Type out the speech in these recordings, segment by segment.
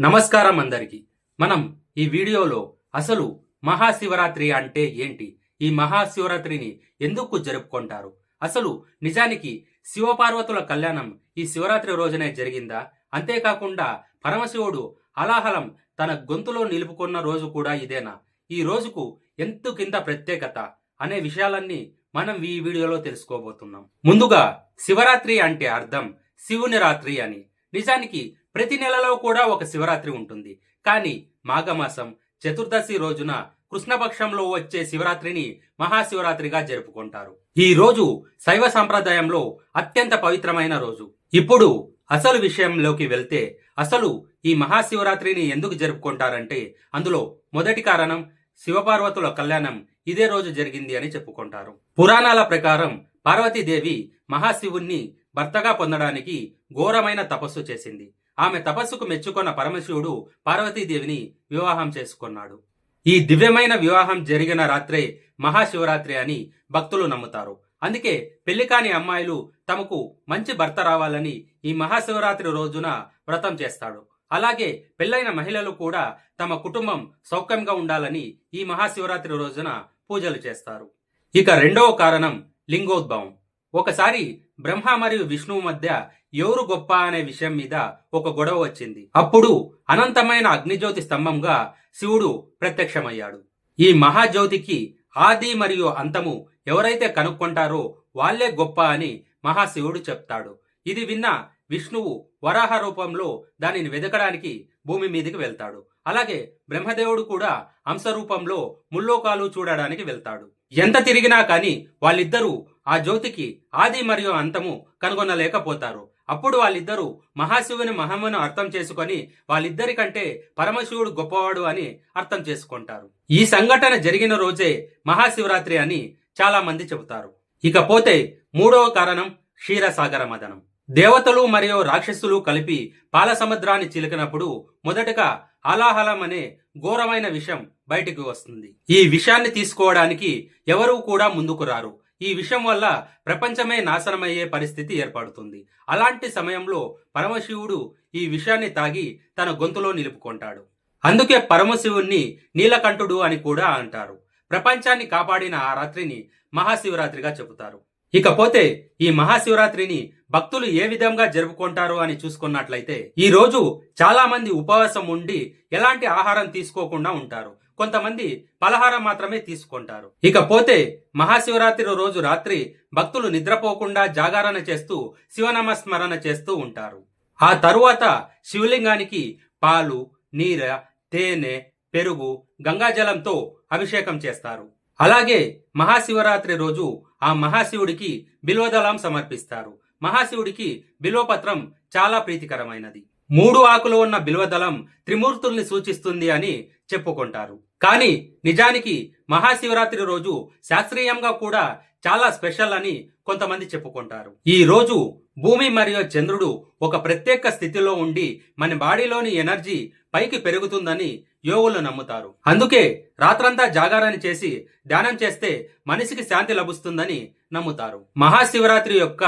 నమస్కారం అందరికి. మనం ఈ వీడియోలో అసలు మహాశివరాత్రి అంటే ఏంటి? ఈ మహాశివరాత్రిని ఎందుకు జరుపుకుంటారు? అసలు నిజానికి శివపార్వతుల కళ్యాణం ఈ శివరాత్రి రోజునే జరిగిందా? అంతేకాకుండా పరమశివుడు అలాహలం తన గొంతులో నిలుపుకున్న రోజు కూడా ఇదేనా? ఈ రోజుకు ఎంత కింద ప్రత్యేకత అనే విషయాలన్నీ మనం ఈ వీడియోలో తెలుసుకోబోతున్నాం. ముందుగా శివరాత్రి అంటే అర్థం శివుని రాత్రి అని. నిజానికి ప్రతి నెలలో కూడా ఒక శివరాత్రి ఉంటుంది. కానీ మాఘమాసం చతుర్దశి రోజున కృష్ణపక్షంలో వచ్చే శివరాత్రిని మహాశివరాత్రిగా జరుపుకుంటారు. ఈ రోజు శైవ సంప్రదాయంలో అత్యంత పవిత్రమైన రోజు. ఇప్పుడు అసలు విషయంలోకి వెళ్తే అసలు ఈ మహాశివరాత్రిని ఎందుకు జరుపుకుంటారంటే అందులో మొదటి కారణం శివపార్వతుల కళ్యాణం ఇదే రోజు జరిగింది అని చెప్పుకుంటారు. పురాణాల ప్రకారం పార్వతీదేవి మహాశివుణ్ణి భర్తగా పొందడానికి ఘోరమైన తపస్సు చేసింది. ఆమె తపస్సుకు మెచ్చుకున్న పరమశివుడు పార్వతీదేవిని వివాహం చేసుకున్నాడు. ఈ దివ్యమైన వివాహం జరిగిన రాత్రే మహాశివరాత్రి అని భక్తులు నమ్ముతారు. అందుకే పెళ్ళి కాని అమ్మాయిలు తమకు మంచి భర్త రావాలని ఈ మహాశివరాత్రి రోజున వ్రతం చేస్తాడు. అలాగే పెళ్ళైన మహిళలు కూడా తమ కుటుంబం సౌఖ్యంగా ఉండాలని ఈ మహాశివరాత్రి రోజున పూజలు చేస్తారు. ఇక రెండవ కారణం లింగోద్భవం. ఒకసారి బ్రహ్మ మరియు విష్ణువు మధ్య ఎవరు గొప్ప అనే విషయం మీద ఒక గొడవ వచ్చింది. అప్పుడు అనంతమైన అగ్నిజ్యోతి స్తంభంగా శివుడు ప్రత్యక్షమయ్యాడు. ఈ మహాజ్యోతికి ఆది మరియు అంతము ఎవరైతే కనుక్కుంటారో వాళ్ళే గొప్ప అని మహాశివుడు చెప్తాడు. ఇది విన్న విష్ణువు వరాహ రూపంలో దానిని వెదకడానికి భూమి మీదకి వెళ్తాడు. అలాగే బ్రహ్మదేవుడు కూడా అంశ రూపంలో ముల్లోకాలు చూడడానికి వెళ్తాడు. ఎంత తిరిగినా కానీ వాళ్ళిద్దరూ ఆ జ్యోతికి ఆది మరియు అంతము కనుగొనలేకపోతారు. అప్పుడు వాళ్ళిద్దరూ మహాశివుని మహమ్మను అర్థం చేసుకొని వాళ్ళిద్దరి కంటే పరమశివుడు గొప్పవాడు అని అర్థం చేసుకుంటారు. ఈ సంఘటన జరిగిన రోజే మహాశివరాత్రి అని చాలా మంది చెబుతారు. ఇకపోతే మూడవ కారణం క్షీరసాగర మదనం. దేవతలు మరియు రాక్షసులు కలిపి పాల సముద్రాన్ని చిలికినప్పుడు మొదటగా అలాహలం అనే ఘోరమైన విషం బయటికి వస్తుంది. ఈ విషయాన్ని తీసుకోవడానికి ఎవరూ కూడా ముందుకు రారు. ఈ విషయం వల్ల ప్రపంచమే నాశనమయ్యే పరిస్థితి ఏర్పడుతుంది. అలాంటి సమయంలో పరమశివుడు ఈ విషయాన్ని తాగి తన గొంతులో నిలుపుకుంటాడు. అందుకే పరమశివుణ్ణి నీలకంఠుడు అని కూడా అంటారు. ప్రపంచాన్ని కాపాడిన ఆ రాత్రిని మహాశివరాత్రిగా చెబుతారు. ఇకపోతే ఈ మహాశివరాత్రిని భక్తులు ఏ విధంగా జరుపుకుంటారు అని చూసుకున్నట్లయితే ఈ రోజు చాలా మంది ఉపవాసం ఉండి ఎలాంటి ఆహారం తీసుకోకుండా ఉంటారు. కొంతమంది పలహారం మాత్రమే తీసుకుంటారు. ఇకపోతే మహాశివరాత్రి రోజు రాత్రి భక్తులు నిద్రపోకుండా జాగరణ చేస్తూ శివనామస్మరణ చేస్తూ ఉంటారు. ఆ తరువాత శివలింగానికి పాలు నీర తేనె పెరుగు గంగాజలంతో అభిషేకం చేస్తారు. అలాగే మహాశివరాత్రి రోజు ఆ మహాశివుడికి బిల్వదళం సమర్పిస్తారు. మహాశివుడికి బిల్వపత్రం చాలా ప్రీతికరమైనది. మూడు ఆకులు ఉన్న బిల్వదళం త్రిమూర్తుల్ని సూచిస్తుంది అని చెప్పుకుంటారు. కానీ నిజానికి మహాశివరాత్రి రోజు శాస్త్రీయంగా కూడా చాలా స్పెషల్ అని కొంతమంది చెప్పుకుంటారు. ఈ రోజు భూమి మరియు చంద్రుడు ఒక ప్రత్యేక స్థితిలో ఉండి మన బాడీలోని ఎనర్జీ పైకి పెరుగుతుందని యోగులు నమ్ముతారు. అందుకే రాత్రంతా జాగారణ చేసి ధ్యానం చేస్తే మనిషికి శాంతి లభిస్తుందని నమ్ముతారు. మహాశివరాత్రి యొక్క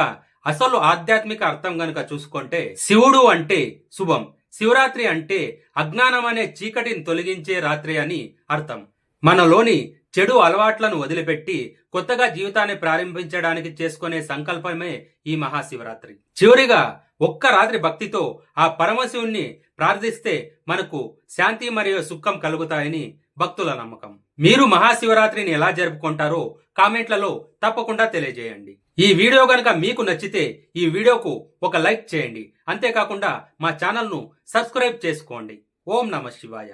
అసలు ఆధ్యాత్మిక అర్థం గనుక చూసుకుంటే శివుడు అంటే శుభం. శివరాత్రి అంటే అజ్ఞానం అనే చీకటిని తొలగించే రాత్రి అని అర్థం. మనలోని చెడు అలవాట్లను వదిలిపెట్టి కొత్తగా జీవితాన్ని ప్రారంభించడానికి చేసుకునే సంకల్పమే ఈ మహాశివరాత్రి. చివరిగా ఒక్క రాత్రి భక్తితో ఆ పరమశివుణ్ణి ప్రార్థిస్తే మనకు శాంతి మరియు సుఖం కలుగుతాయని భక్తుల నమ్మకం. మీరు మహాశివరాత్రిని ఎలా జరుపుకుంటారో కామెంట్లలో తప్పకుండా తెలియజేయండి. ఈ వీడియో గనక మీకు నచ్చితే ఈ వీడియోకు ఒక లైక్ చేయండి. అంతేకాకుండా మా ఛానల్ను సబ్స్క్రైబ్ చేసుకోండి. ఓం నమ శివాయ.